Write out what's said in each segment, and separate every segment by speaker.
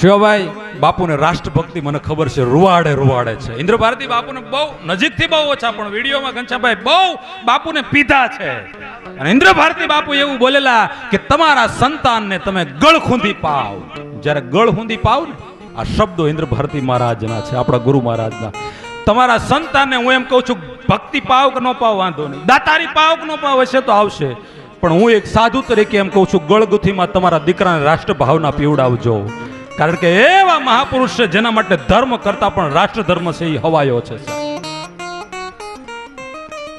Speaker 1: શિવાભાઈ, બાપુને રાષ્ટ્રભક્તિ મને ખબર છે, રૂવાડે રૂવાડે છે. ઇન્દ્ર ભારતી બાપુને બહુ નજીકથી બહુ ઓછા, પણ વિડીયોમાં ઘનશ્યામભાઈ બહુ બાપુને પીધા છે. અને ઇન્દ્ર ભારતી બાપુ એવું બોલેલા કે તમારા સંતાનને તમે ગળ ખૂંદી પાવ. જ્યારે ગળ ખૂંદી પાવ ને, આ શબ્દો ઇન્દ્ર ભારતી મહારાજના છે, આપણા ગુરુ મહારાજના. તમારા સંતાનને હું એમ કહું છું, ભક્તિ પાવ કે ન પાવ, વાંધો નહીં. દાતારી પાવ કે ન પાવ, હશે તો આવશે. પણ હું એક સાધુ તરીકે એમ કહું છું, ગળગુથીમાં તમારા દીકરાને રાષ્ટ્ર ભાવના પીવડાવજો. કારણ કે એવા મહાપુરુષ છે જેના માટે ધર્મ કરતા પણ રાષ્ટ્ર છે એ હવાયો છે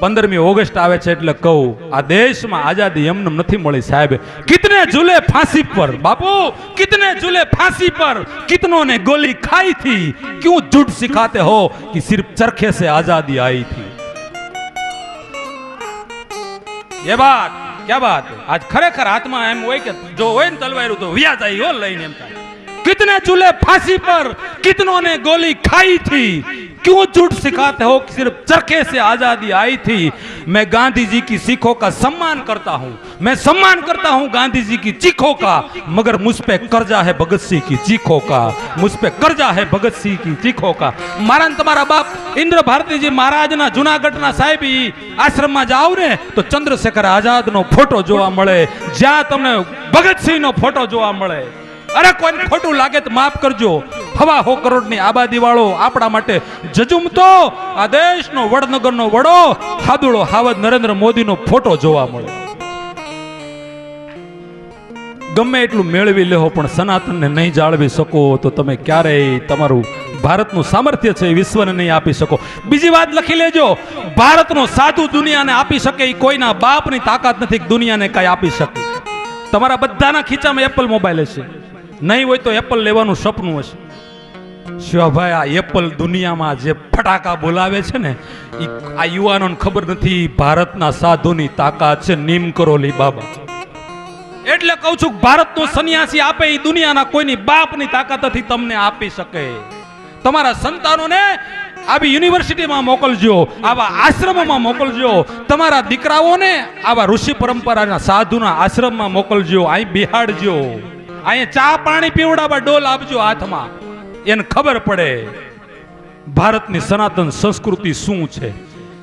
Speaker 1: પંદરમી ઓગસ્ટ આવે છે એટલે કહું, આ દેશમાં આઝાદી એમને નથી મળી, સાહેબ. કિતને ઝૂલે ફાંસી પર? બાપુ, કિતને ઝૂલે ફાંસી પર? કિતનો ને ગોલી ખાઈ થી? ક્યુ જૂઠ સિખાતે હો કે સિર્ફ ચરખે સે આઝાદી આઈ થી? એ વાત, ક્યાં વાત? આજ ખરેખર હાથમાં એમ હોય કે જો હોય ને તલવાયરું તો વ્યાજ આવી હો લઈને એમ થાય. कितने चूल्हे फांसी पर कितनों ने गोली खाई थी क्यों झूठ सिखाते हो कि सिर्फ चरखे से आजादी आई थी मैं गांधी जी की सीखों का सम्मान करता हूं मैं सम्मान करता हूं गांधी जी की चीखों का मगर मुझ पे कर्जा है भगत सिंह की चीखों का मुझ पे कर्जा है भगत सिंह की चीखों का મારા ને તમારા બાપ ઇન્દ્ર ભારતીજી મહારાજના જુનાગઢના સાહેબી આશ્રમમાં જાવ ને તો ચંદ્રશેખર આઝાદનો ફોટો જોવા મળે જ્યાં તમને ભગતસિંહનો ફોટો જોવા મળે અરે કોઈને ખોટું લાગે તો માફ કરજો. હવા હો કરોડની આબાદી વાળો આપણા માટે જજુમતો આ દેશનો વડનગરનો વડો હાદુડો હાવદ નરેન્દ્ર મોદીનો ફોટો જોવા મળે. ગમે એટલું મેળવી લેહો, પણ સનાતનને નહીં જાળવી શકો તો તમે ક્યારેય તમારું ભારતનું સામર્થ્ય છે એ વિશ્વને નહીં આપી શકો. બીજી વાત લખી લેજો, ભારતનો સાધુ દુનિયાને આપી શકે એ કોઈના બાપની તાકાત નથી દુનિયાને કાંઈ આપી શકે. તમારા બધાના ખીચામાં એપલ મોબાઈલ હશે. નહીં હોય તો એપલ લેવાનું સપનું હશે. શિવાભાઈ આ એપલ દુનિયામાં જે ફટાકા બોલાવે છે ને એ આ યુવાનોને ખબર નથી ભારતના સાધુની તાકાત છે, નીમ કરોલી બાબા. એટલે કહું છું, ભારતનો સન્યાસી આપે એ દુનિયાના કોઈની બાપની તાકાત નથી, તમને આપી શકે. તમારા સંતાનોને આવી યુનિવર્સિટીમાં મોકલજો, આવા આશ્રમોમાં મોકલજો, તમારા દીકરાઓને આવા ઋષિ પરંપરાના સાધુના આશ્રમમાં મોકલજો, અહીં બિહાડજો. અહીંયા ચા પાણી પીવડાવવા ડોલ આપજો હાથમાં. એને ખબર પડે ભારતની સનાતન સંસ્કૃતિ શું છે.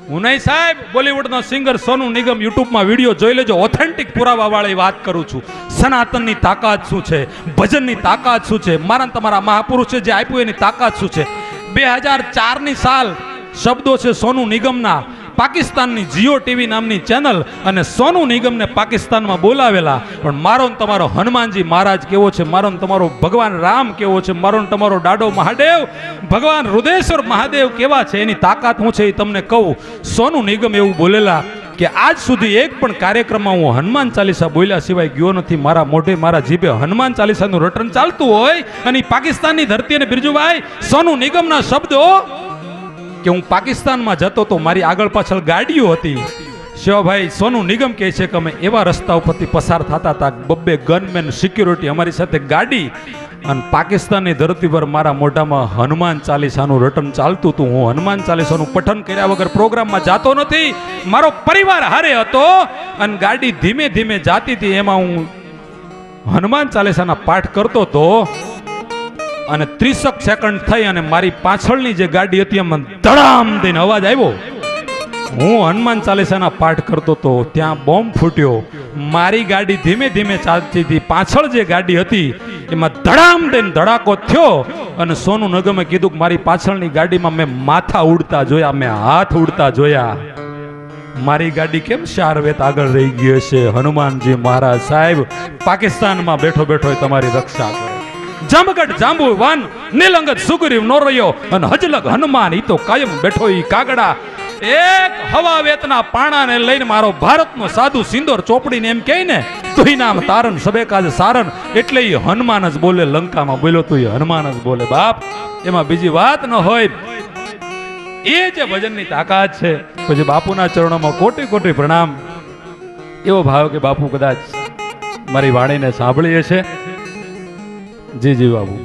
Speaker 1: હું નહીં સાહેબ, બોલીવુડના સિંગર સોનુ નિગમ યુટ્યુબમાં વીડિયો જોઈ લેજો. ઓથેન્ટિક પુરાવા વાળી વાત કરું છું. સનાતનની તાકાત શું છે? ભજનની તાકાત શું છે? મારા તમારા મહાપુરુષે જે આપ્યું એની તાકાત શું છે? બે હજાર ચારની સાલ શબ્દો છે સોનુ નિગમના. પાકિસ્તાનની જીઓ ટીવી નામની ચેનલ અને સોનુ નિગમને પાકિસ્તાનમાં બોલાવેલા. પણ મારો ને તમારો હનુમાનજી મહારાજ કેવો છે? મારો ને તમારો ભગવાન રામ કેવો છે? મારો ને તમારો દાડો મહાદેવ? ભગવાન રુદેશ્વર મહાદેવ કેવા છે? એની તાકાત હું છે એ તમને કહું. સોનુ નિગમ એવું બોલેલા કે આજ સુધી એક પણ કાર્યક્રમમાં હું હનુમાન ચાલીસા બોલ્યા સિવાય ગયો નથી. મારા મોઢે, મારા જીભે હનુમાન ચાલીસાનું રટન ચાલતું હોય અને પાકિસ્તાનની ધરતી અને બિરજુભાઈ, સોનુ નિગમના શબ્દો કે હું પાકિસ્તાનમાં જતો તો મારી આગળ પાછળ ગાડીઓ હતી. શિવાભાઈ, સોનુ નિગમ કહે છે કે અમે એવા રસ્તા ઉપરથી પસાર થતા હતા. બબ્બે ગનમેન સિક્યુરિટી અમારી સાથે ગાડી અને પાકિસ્તાનની ધરતી પર મારા મોઢામાં હનુમાન ચાલીસાનું રટન ચાલતું હતું. હું હનુમાન ચાલીસાનું પઠન કર્યા વગર પ્રોગ્રામમાં જાતો નથી. મારો પરિવાર હારે હતો અને ગાડી ધીમે ધીમે જાતી હતી. એમાં હું હનુમાન ચાલીસાના પાઠ કરતો હતો. અને ત્રીસક સેકન્ડ થઈ અને મારી પાછળની જે ગાડી હતી એમાં ધડામ દઈને અવાજ આવ્યો. હું હનુમાન ચાલીસાના પાઠ કરતો તો ત્યાં બોમ્બ ફૂટ્યો. મારી ગાડી ધીમે ધીમે ચાલતી હતી. પાછળ જે ગાડી હતી, એમાં ધડામ દઈને ધડાકો થયો અને સોનુ નગમે કીધું કે મારી પાછળની ગાડીમાં મેં માથા ઉડતા જોયા, મેં હાથ ઉડતા જોયા. મારી ગાડી કેમ ચાર વેત આગળ રહી ગઈ છે હનુમાનજી મહારાજ સાહેબ, પાકિસ્તાનમાં બેઠો બેઠો તમારી રક્ષા કરે. જામગઢ જાંબુ નીલંગત, સુગ્રીવ નો રહ્યો અને હજલક હનુમાન, ઈ તો કાયમ બેઠો ઈ કાગડા. એક હવા વેતના પાણાને લઈને મારો ભારતનો સાધુ સિંદોર ચોપડીને એમ કહે ને તુઈ નામ તારણ સબે કાજ સારણ. એટલે ઈ હનુમાન જ બોલે, લંકામાં બોલ્યો તો ઈ હનુમાન જ બોલે, બાપ, એમાં બીજી વાત ન હોય. એ જે ભજનની તાકાત છે. પછી બાપુના ચરણોમાં કોટી કોટી પ્રણામ. એવો ભાવ કે બાપુ કદાચ મારી વાણીને સાંભળીએ છે. જી જી, બાબુ.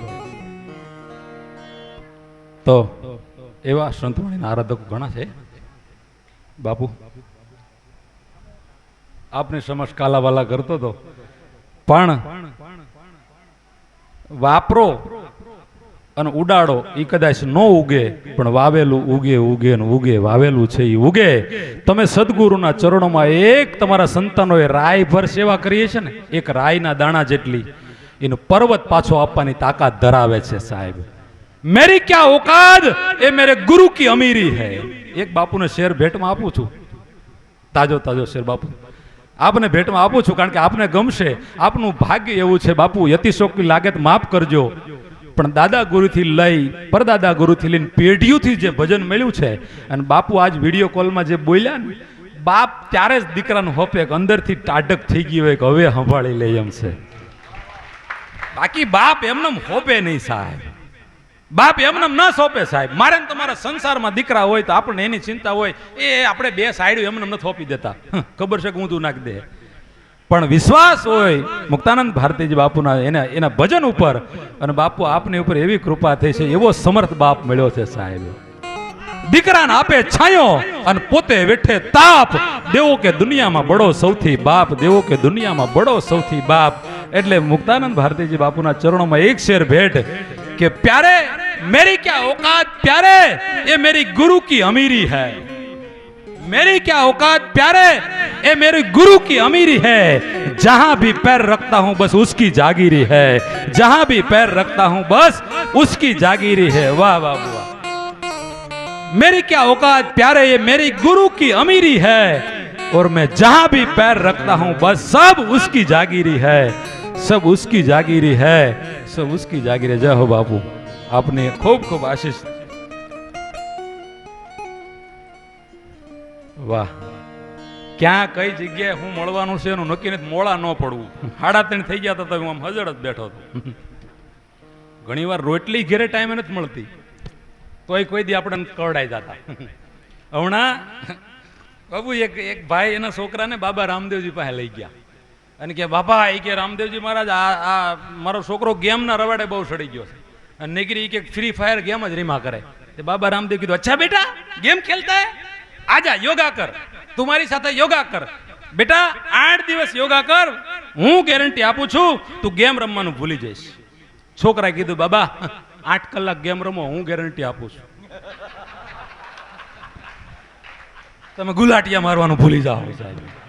Speaker 1: તો એવા સંતવાણીના આરાધકો ઘણા છે. બાપુ, આપને સમજ કાલાવાલા કરતો હતો પણ વાપરો અને ઉડાડો, એ કદાચ ન ઉગે, પણ વાવેલું ઉગે ઉગે ને ઉગે, વાવેલું છે એ ઉગે. તમે સદગુરુના ચરણોમાં એક તમારા સંતાનોએ રાય ભર સેવા કરીએ છે ને, એક રાયના દાણા જેટલી. એનું પર્વત પાછો આપવાની તાકાત ધરાવે છે સાહેબ. મેરી ક્યાં ઓકાદ? એ મેરે ગુરુ કી અમીરી હૈ. એક બાપુને શેર ભેટમાં આપું છું. તાજો તાજો શેર, બાપુ. આપને ભેટમાં આપું છું કારણ કે આપને ગમશે. આપનું ભાગ્ય એવું છે, બાપુ યતિશોકી લાગે તો માફ કરજો. પણ દાદા ગુરુથી લઈ, પરદાદા ગુરુથી લઈને પેઢીઓથી જે ભજન મળ્યું છે, અને બાપુ આજ વીડિયો કોલમાં જે બોલ્યા ને, બાપ ત્યારે જ દીકરાનું હોપે અંદરથી ટાઢક થઈ ગયું હોય કે હવે સંભાળી લે એમ છે. બાકી બાપ એમને હોપે નહીં સાહેબ. બાપ એમને ન સોંપે સાહેબ. મારે ને તમારા સંસારમાં દીકરા હોય તો આપણને એની ચિંતા હોય. એ આપણે બે સાઈડ એમને નથી સોંપી દેતા. ખબર છે કે હું તું નાખ દે. પણ વિશ્વાસ હોય, મુક્તાનંદ ભારતીજી બાપુના એના એના ભજન ઉપર, અને બાપુ આપની ઉપર એવી કૃપા થઈ છે, એવો સમર્થ બાપ મળ્યો છે સાહેબ. દીકરાને આપે છાયો અને પોતે વેઠે તાપ. દેવો કે દુનિયામાં બડો સૌથી બાપ, દેવો કે દુનિયામાં બડો સૌથી બાપ. એટલે મુક્તાનંદ ભારતીજી બાપુના ચરણોમાં એક શેર ભેટ કે પ્યારે મેરી ક્યા औकात प्यारे ये मेरी गुरु की अमीरी है मेरी क्या औकात प्यारे ये मेरे गुरु की अमीरी है जहां भी पैर रखता हूं बस उसकी जागीरी है जहां भी पैर रखता हूं बस उसकी जागीरी है वाह वाह वाह मेरी क्या औकात प्यारे ये मेरी गुरु की अमीरी है और मैं जहां भी पैर रखता हूं बस सब उसकी जागीरी है સબ ઉસકી જાગીરી હૈ સબ ઉસકી જાગીરી જય હો બાપુ આપને ખૂબ ખૂબ આશીષ વાહ ક્યાં કઈ જગ્યાએ હું મળવાનું છે એનું નક્કી નથી મોડા ન પડવું હાડા ત્રણ થઈ ગયા હતા હું આમ હજળ જ બેઠો હતો ઘણી વાર રોટલી ઘેરે ટાઈમે નથી મળતી તોય કોઈ દી આપણને કરડાઈ જતા હમણાં બાબુ એક એક ભાઈ એના છોકરાને બાબા રામદેવજી પાસે લઈ ગયા અને કે, બાપા એ કે રામદેવજી મહારાજ, આ આ મારો છોકરો ગેમના રવાડે બહુ સડી ગયો છે. અને નીકળી કે ફ્રી ફાયર ગેમ જ રીમા કરે. તે બાબા રામદેવ કીધું, અચ્છા બેટા, ગેમ ખેલતા હે? આજા, યોગા કર. તું મારી સાથે યોગા કર. બેટા, આઠ દિવસ યોગા કર. હું ગેરંટી આપું છું, તું ગેમ રમવાનું ભૂલી જઈશ. છોકરાએ કીધું, બાબા, આઠ કલાક ગેમ રમો, હું ગેરંટી આપું છું. તમે ગુલાટિયા મારવાનું ભૂલી જાઓ, સાહેબ.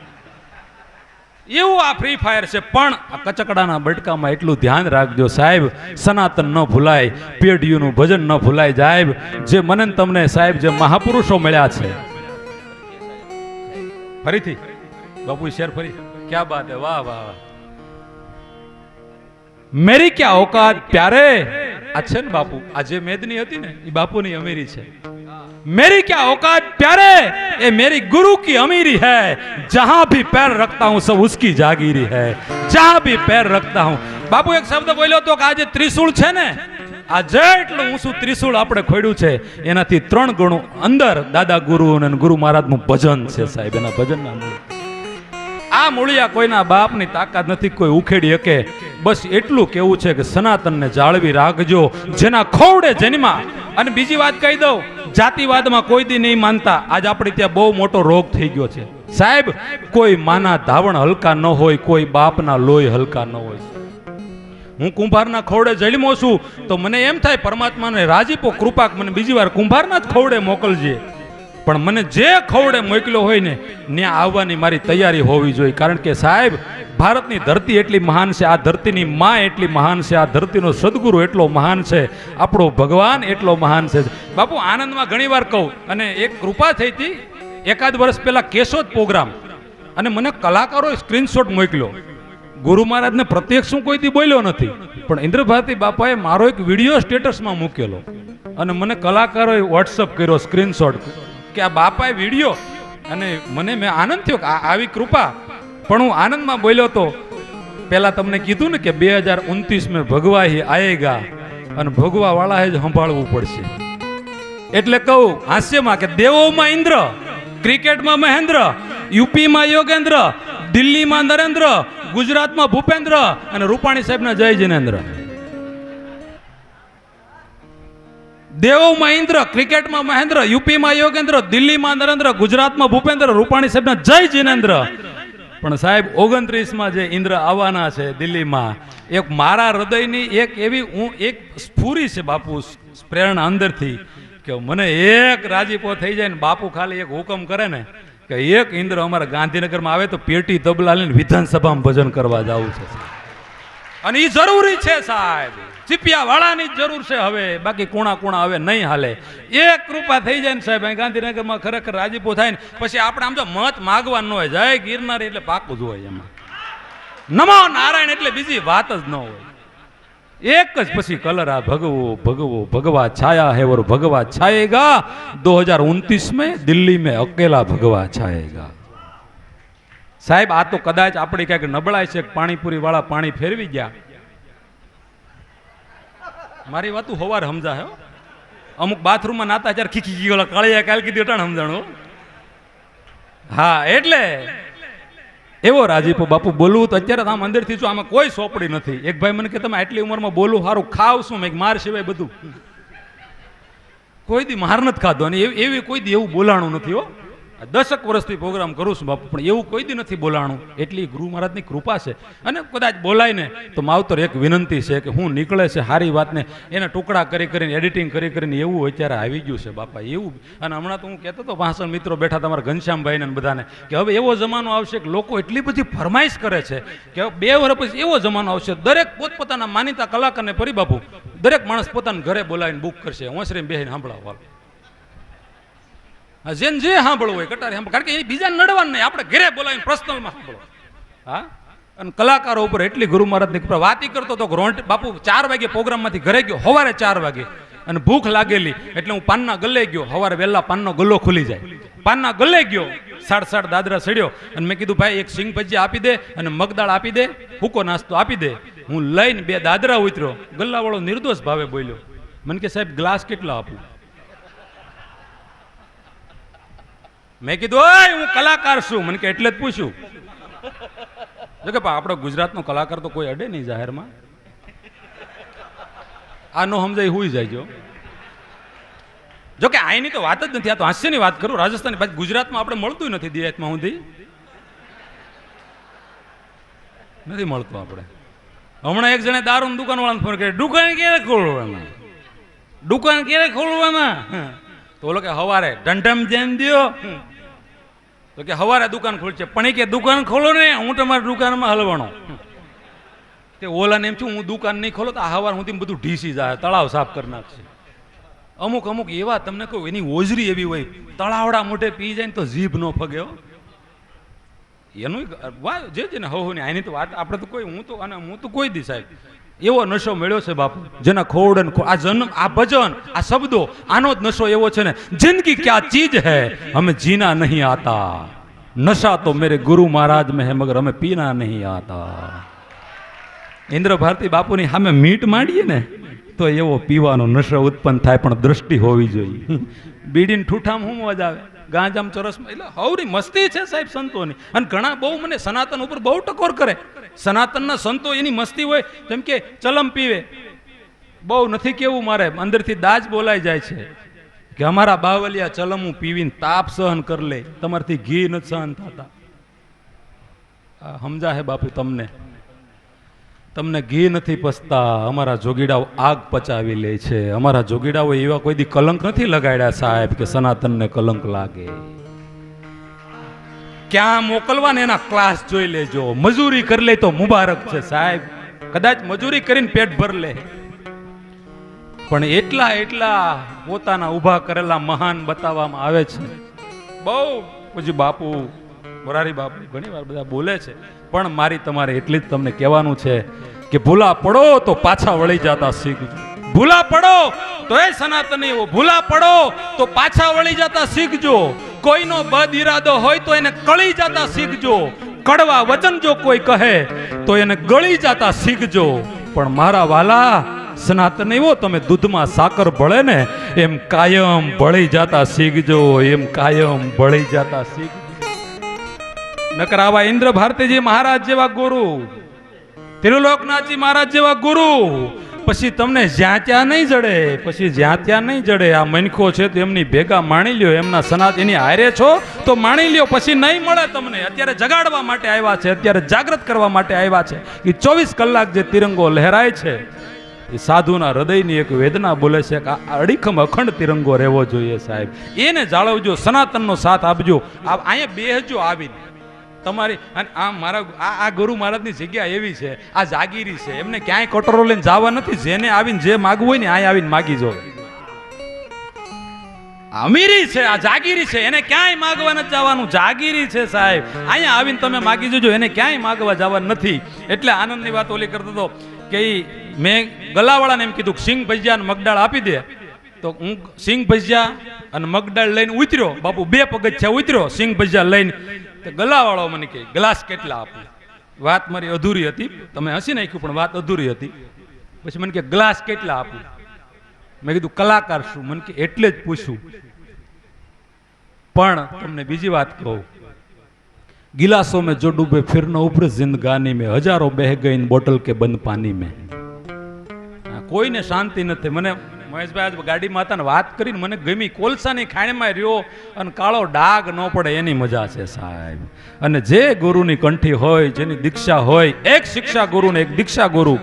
Speaker 1: એવું આ ફ્રી ફાયર છે, પણ આ કચકડાના બટકામાં એટલું ધ્યાન રાખજો સાહેબ, સનાતન ન ભૂલાય, પેઢીઓનું ભજન ન ભૂલાય સાહેબ, જે મને તમને સાહેબ, જે મહાપુરુષો મળ્યા છે. ફરીથી બાપુ શેર ફરી. ક્યાં બાત હે? વાહ વાહ મેરી ક્યાં ઓકાત પ્યારે? આ છે ને બાપુ, આ જે મેદની હતી ને, એ બાપુની અમીરી છે. मेरी क्या औकात प्यारे ये मेरी गुरु की अमीरी है जहां भी पैर रखता हूं सब उसकी जागीरी है जहां भी पैर रखता हूं બાપુ એક શબ્દ બોલ્યો તો કે આજે ત્રિશુળ છે ને આ જેટલું ઊંચું ત્રિશુળ આપણે ખોડ્યું છે એનાથી ત્રણ ગણું અંદર દાદા ગુરુ અને ગુરુ મહારાજનું ભજન છે સાહેબ એના ભજનના મૂળ આ મૂળિયા કોઈના બાપની તાકાત નથી કોઈ ઉખેડી શકે બસ એટલું કેવું છે કે સનાતનને જાળવી રાખજો જેના ખોવડે જન્મા અને બીજી વાત કહી દઉં જાતિવાદમાં કોઈ દી નહીં માનતા. આજ આપણે ત્યાં બહુ મોટો રોગ થઈ ગયો છે. સાહેબ, કોઈ માના ધાવણ હલકા ન હોય, કોઈ બાપના લોહી હલકા ન હોય. હું કુંભારના ખોવડે જન્મો છું, તો મને એમ થાય પરમાત્માને રાજીપો કૃપા મને બીજી વાર કુંભારના જ ખોવડે મોકલજે. પણ મને જે ખવડે મોકલ્યો હોય ને, ત્યાં આવવાની મારી તૈયારી હોવી જોઈએ. કારણ કે સાહેબ ભારતની ધરતી એટલી મહાન છે, આ ધરતીની માં એટલી મહાન છે, આ ધરતીનો સદગુરુ એટલો મહાન છે, આપણો ભગવાન એટલો મહાન છે. બાપુ, આનંદમાં ઘણીવાર કહું, અને એક કૃપા થઈ હતી, એકાદ વર્ષ પહેલાં કેશોદ પ્રોગ્રામ, અને મને કલાકારોએ સ્ક્રીનશોટ મોકલ્યો. ગુરુ મહારાજને પ્રત્યક્ષ હું કોઈથી બોલ્યો નથી, પણ ઇન્દ્રભારતી બાપાએ મારો એક વીડિયો સ્ટેટસમાં મૂકેલો, અને મને કલાકારોએ વોટ્સઅપ કર્યો સ્ક્રીનશોટ કે આ બાપાએ વીડિયો, અને મને, મેં આનંદ થયો કે આવી કૃપા પણ હું આનંદમાં બોલ્યો તો, પહેલા તમને કીધું ને કે બે હજાર ઉનતીસ મેં ભગવા હી આયેગા અને ભગવા વાળા જ સંભાળવું પડશે. એટલે કહું, હાસ્યમાં કે દેવોમાં ઇન્દ્ર, ક્રિકેટમાં મહેન્દ્ર, યુપીમાં યોગેન્દ્ર, દિલ્હીમાં નરેન્દ્ર, ગુજરાતમાં ભૂપેન્દ્ર અને રૂપાણી સાહેબના જય જિનેન્દ્ર. દેવોમાં ઇન્દ્ર, ક્રિકેટમાં મહેન્દ્ર, યુપીમાં યોગેન્દ્ર, દિલ્હીમાં નરેન્દ્ર, ગુજરાતમાં ભૂપેન્દ્ર, રૂપાણી સાહેબના જય જિનેન્દ્ર. પણ સાહેબ, ઓગણત્રીસમાં જે ઇન્દ્ર આવવાના છે દિલ્હીમાં, એક મારા હૃદયની એક એવી હું એક સ્ફૂરી છે બાપુ પ્રેરણા અંદરથી, કે મને એક રાજીપો થઈ જાય ને બાપુ ખાલી એક હુકમ કરે ને, કે એક ઇન્દ્ર અમારા ગાંધીનગરમાં આવે તો પેટી તબલા લઈને વિધાનસભામાં ભજન કરવા જવું છે અને એ જરૂરી છે સાહેબ. ચીપિયાવાળાની જ જરૂર છે હવે. બાકી કુણા કુણા હવે નહીં હાલે. એ કૃપા થઈ જાય ને સાહેબ ગાંધીનગરમાં ખરેખર રાજીપો થાય ને, પછી આપણે આમ તો મત માગવાનું હોય, જય ગિરનારી એટલે પાકું જ હોય એમાં. નમો નારાયણ એટલે બીજી વાત જ ન હોય. એક જ પછી કલર આ ભગવો ભગવો, ભગવા છાયા હે વર ભગવા છાયેગા. દો હજાર ઉનતીસ મેં દિલ્હી મેં અકેલા ભગવા છાયેગા. સાહેબ, આ તો કદાચ આપણી ક્યાંક નબળાઈ છે પાણીપુરી વાળા પાણી ફેરવી ગયા. મારી વાતું હવાર સમજા હો. અમુક બાથરૂમમાં નાતા ત્યારે ખીખી ગયો કાળિયા કાલ કીધું અટાણ સમજાણું, હા. એટલે. એવો રાજીપો બાપુ બોલવું તો અત્યારે તો આમ અંદરથી છું, આમાં કોઈ સોપડી નથી. એક ભાઈ મને કે, તમે આટલી ઉંમરમાં બોલું સારું ખાવ શું? મેં માર સિવાય બધું. કોઈ દી માર નથી ખાધો, અને એવી કોઈ દી એવું બોલાણું નથી, હો. આ દસક વર્ષથી પ્રોગ્રામ કરું છું બાપુ પણ એવું કોઈ દી નથી બોલાણું. એટલી ગુરુ મહારાજની કૃપા છે. અને કદાચ બોલાય ને તો માવતર એક વિનંતી છે કે હું નીકળે છે સારી વાતને એના ટુકડા કરી કરીને એડિટિંગ કરી કરીને એવું અત્યારે આવી ગયું છે બાપા એવું. અને હમણાં તો હું કહેતો હતો ભાષણ મિત્રો બેઠા તમારા ઘનશ્યામભાઈને બધાને કે હવે એવો જમાનો આવશે કે લોકો એટલી બધી ફરમાઈશ કરે છે કે બે વર્ષ પછી એવો જમાનો આવશે દરેક પોતપોતાના માનીતા કલાકારને પરિબાપુ દરેક માણસ પોતાના ઘરે બોલાવીને બુક કરશે. હોંસરીને બેહીને સાંભળાવવા હા, જેને જે સાંભળવું હોય, કટારી સાંભળ. કારણ કે એ બીજા નડવાનું નહીં. આપણે ઘરે બોલાવીને પર્સનલમાં સાંભળો. હા? અને કલાકારો ઉપર એટલી ગુરુ મહારાજની કૃપા. વાતી કરતો તો રોંટ બાપુ, ચાર વાગે પ્રોગ્રામમાંથી ઘરે ગયો સવારે ચાર વાગે. અને ભૂખ લાગેલી. એટલે હું પાનના ગલે ગયો. સવારે વહેલા પાનનો ગલ્લો ખુલી જાય. પાનના ગલે ગયો. સાડ સાડ દાદરા સડ્યો. અને મેં કીધું, ભાઈ, એક સિંગ ભજીયા આપી દે અને મગદાળ આપી દે ફૂકો નાસ્તો આપી દે. હું લઈને બે દાદરા ઉતર્યો. ગલ્લાવાળો નિર્દોષ ભાવે બોલ્યો. મને કે, સાહેબ, ગ્લાસ કેટલા આપું? મેં કીધું, ઓય, હું કલાકાર છું. મને કે, એટલે જ પૂછ્યું. જો કે આપણો ગુજરાતનો કલાકાર તો કોઈ અડે નહીં જાહેરમાં. આ નો સમજાય હુઈ જાય જો કે આની તો વાત જ નથી, આ તો હાસ્યની વાત કરું. રાજસ્થાન બાદ ગુજરાતમાં આપણે મળતું નથી દિયાતમાં સુધી. નથી મળતું આપણે. હમણાં એક જણે દારૂની દુકાન વાળાને ફોન કર્યો, દુકાન ક્યારે ખોલવાના દુકાન ક્યારે ખોલવાના તો ઓલો કે હવારે ઢંઢમ જેમ દો તો કે હવારે દુકાન ખોલશે. પણ એ કે દુકાન ખોલો ને, હું તમારી દુકાનમાં હલવાનો તે ઓલાને એમ છું હું દુકાન નહીં ખોલો તો આ હવાર હું બધું ઢીસી જાય, તળાવ સાફ કરી નાખશે. અમુક અમુક એવા તમને કહું, એની ઓજરી એવી હોય, તળાવડા મોઢે પી જાય ને તો જીભ નો ફગે એનું વા જે છે ને હો ને આની તો વાત, આપણે તો કોઈ, હું તો, અને હું તો કોઈ દી સાહેબ એવો નશો મળ્યો છે બાપુ? જેના ખોડન આ જન્મ, આ ભજન, આ શબ્દો, આનો જ નશો એવો છે ને, જિંદગી ક્યાં ચીજ હૈ? અમે જીના નહીં આતા. નશા તો મેરે ગુરુ મહારાજ મેં હે, મગર અમે પીના નહીં આતા. ઇન્દ્ર ભારતી બાપુની સામે મીટ માંડીએ ને તો એવો પીવાનો નશો ઉત્પન્ન થાય, પણ દ્રષ્ટિ હોવી જોઈએ. બીડીને ઠૂઠામ હું મજા આવે? ગાંજામ ચરસમાં? એટલે હવરી મસ્તી છે સાહેબ સંતોની. અને ઘણા બહુ મને સનાતન ઉપર બહુ ટકોર કરે. સનાતનના સંતો એની મસ્તી હોય, જેમ કે ચલમ પીવે. બહુ નથી કેવું મારે, અંદરથી દાજ બોલાઈ જાય છે કે અમારા બાવલિયા ચલમું પીવીને તાપ સહન કર લે. તમારથી ઘી નથી સહન થતા. સમજા હે બાપુ તમને? તમને ઘી નથી પસતા, અમારા જોગીડાઓ આગ પચાવી લે છે. અમારા જોગીડાઓ એવા કોઈ દી કલંક નથી લગાડ્યા સાહેબ કે સનાતનને કલંક લાગે. ક્યાં મોકલવા ને એના ક્લાસ જોઈ લેજો. મજૂરી કરી લે તો મુબારક છે સાહેબ. કદાચ મજૂરી કરીને પેટ ભર લે. પણ એટલા એટલા પોતાના ઊભા કરેલા મહાન બતાવવામાં આવે છે. બહુ. પછી બાપુ મોરારી બાપુ ઘણી વાર બધા બોલે છે, પણ મારી તમારે એટલી જ તમને કહેવાનું છે કે ભૂલા પડો તો પાછા વળી જતા શીખજો ભૂલા પડો તો એ સનાતની ભૂલા પડો તો પાછા વળી જતા શીખજો. કોઈનો બદ ઈરાદો હોય તો એને કળી જતા શીખજો. કડવા વચન જો કોઈ કહે તો એને ગળી જતા શીખજો. પણ મારા વાલા, સનાતન એવો તમે દૂધમાં સાકર ભળે ને, એમ કાયમ ભળી જતા શીખજો, એમ કાયમ ભળી જતા શીખજો. નકર આવા ઇન્દ્ર ભારતીજી મહારાજ જેવા ગુરુ. ત્રિલોકનાથજી મહારાજ જેવા ગુરુ. પછી તમને જ્યાં ત્યાં નહીં જડે, પછી જ્યાં ત્યાં નહીં જડે. આ મનખો છે તો એમની ભેગા માણી લ્યો, એમના સનાત એની હારે છો, તો માણી લ્યો, પછી નહીં મળે તમને. અત્યારે જગાડવા માટે આવ્યા છે, અત્યારે જાગૃત કરવા માટે આવ્યા છે. એ ચોવીસ કલાક જે તિરંગો લહેરાય છે એ સાધુના હૃદયની એક વેદના બોલે છે કે આ અડીખમ અખંડ તિરંગો રહેવો જોઈએ સાહેબ. એને જાળવજો, સનાતનનો સાથ આપજો. આ અહીંયા બેહજો આવીને. તમારી અને આ મારા આ આ ગુરુ મહારાજની જગ્યા એવી છે, આ જાગીરી છે, એમને ક્યાંય કટોરો લઈને જવા નથી, જેને આવીને જે માગવું હોય ને અહીંયા આવીને માગી જો. અમીરી છે, આ જાગીરી છે, એને ક્યાંય માગવા નથી જવાનું, જાગીરી છે સાહેબ. અહીંયા આવીને તમે માગી જજો, એને ક્યાંય માગવા જવાનું નથી. એટલે આનંદની વાત ઓલી કરતો હતો કે મેં ગલાવાળાને એમ કીધું સિંગ ભજીયા અને મગડાળ આપી દે. તો હું સિંગ ભજીયા અને મગડાળ લઈને ઉતર્યો. બાપુ, બે પગથિયા ઉતર્યો સિંગ ભજીયા લઈને. તો ગલાવાળો મને કહે, ગ્લાસ કેટલા આપું? વાત મારી અધૂરી હતી, તમે હસી નાખ્યું, પણ વાત અધૂરી હતી. પછી મને કે ગ્લાસ કેટલા આપું? મેં કીધું, કલાકાર શું મને કે એટલે જ પૂછું. પણ તમને બીજી વાત કહું, ગિલાસો મેં જો ડૂબે, ફિરનો ઉપર જિંદગાની મેં. હજારો બહેગઈન બોટલ કે બંધ પાની મેં. કોઈને શાંતિ નથી. મને મહેશભાઈ ગાડી ગાડીમાં હતા ને વાત કરીને મને ગમી. કોલસાની ખાણીમાં રહ્યો અને કાળો ડાગ ન પડે એની મજા છે સાહેબ. અને જે ગુરુની કંઠી હોય, જેની દીક્ષા હોય, એક શિક્ષા ગુરુ ને એક દીક્ષા ગુરુ.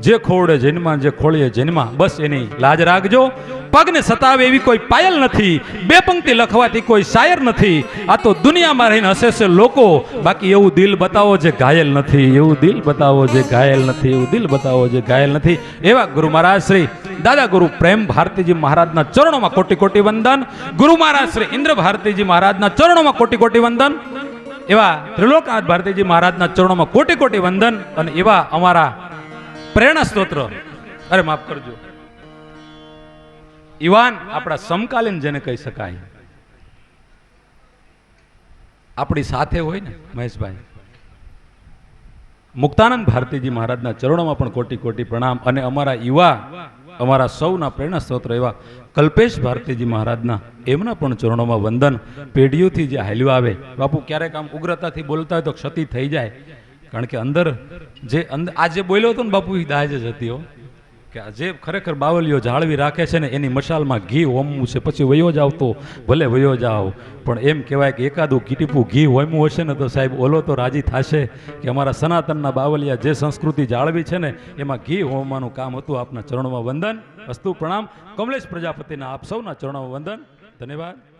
Speaker 1: જે ખોવડે જન્મા, જે ખોળીએ જન્મા, બસ એની લાજ રાખજો. પગને સતાવે એવી કોઈ પાયલ નથી, બે પંક્તિ લખવાથી કોઈ શાયર નથી. આ તો દુનિયામાં રહીને હસે છે લોકો. બાકી એવું દિલ બતાવો જે ઘાયલ નથી, એવું દિલ બતાવો જે ઘાયલ નથી, એવું દિલ બતાવો જે ઘાયલ નથી. એવા ગુરુ મહારાજ શ્રી દાદા ગુરુ પ્રેમ ભારતીજી મહારાજના ચરણોમાં કોટી કોટી વંદન. ગુરુ મહારાજ શ્રી ઇન્દ્ર ભારતીજી મહારાજના ચરણોમાં કોટી કોટી વંદન. એવા ત્રિલોકનાથ ભારતીજી મહારાજના ચરણોમાં કોટી કોટી વંદન. અને એવા અમારા પ્રેરણા સ્તોત્ર અરે, માફ કરજો. ઈવાન આપણા સમકાલીન જેને કહી શકાય. આપણી સાથે હોય ને, મહેશભાઈ. મુક્તાનંદ ભારતીજી મહારાજના ચરણોમાં પણ કોટી કોટી પ્રણામ અને અમારા યુવા અમારા સૌના પ્રેરણા સ્ત્રોત્ર એવા કલ્પેશ ભારતીજી મહારાજના એમના પણ ચરણોમાં વંદન પેઢીઓથી જે હાલ્યું આવે. બાપુ, ક્યારેક આમ ઉગ્રતાથી બોલતા હોય તો ક્ષતિ થઈ જાય. કારણ કે અંદર જે આ જે બોલ્યો હતો ને બાપુ એ દાજ જ હતી કે આ જે ખરેખર બાવલીઓ જાળવી રાખે છે ને, એની મશાલમાં ઘી હોમવું છે. પછી વયો જાવ તો ભલે વયો જાઓ પણ એમ કહેવાય કે એકાદું કીટીપું ઘી હોમવું હશે ને, તો સાહેબ ઓલો તો રાજી થશે કે અમારા સનાતનના બાવલિયા જે સંસ્કૃતિ જાળવી છે ને, એમાં ઘી હોમવાનું કામ હતું આપના ચરણોમાં વંદન. અસ્તુ પ્રણામ. કમલેશ પ્રજાપતિના આપ સૌના ચરણોમાં વંદન. ધન્યવાદ.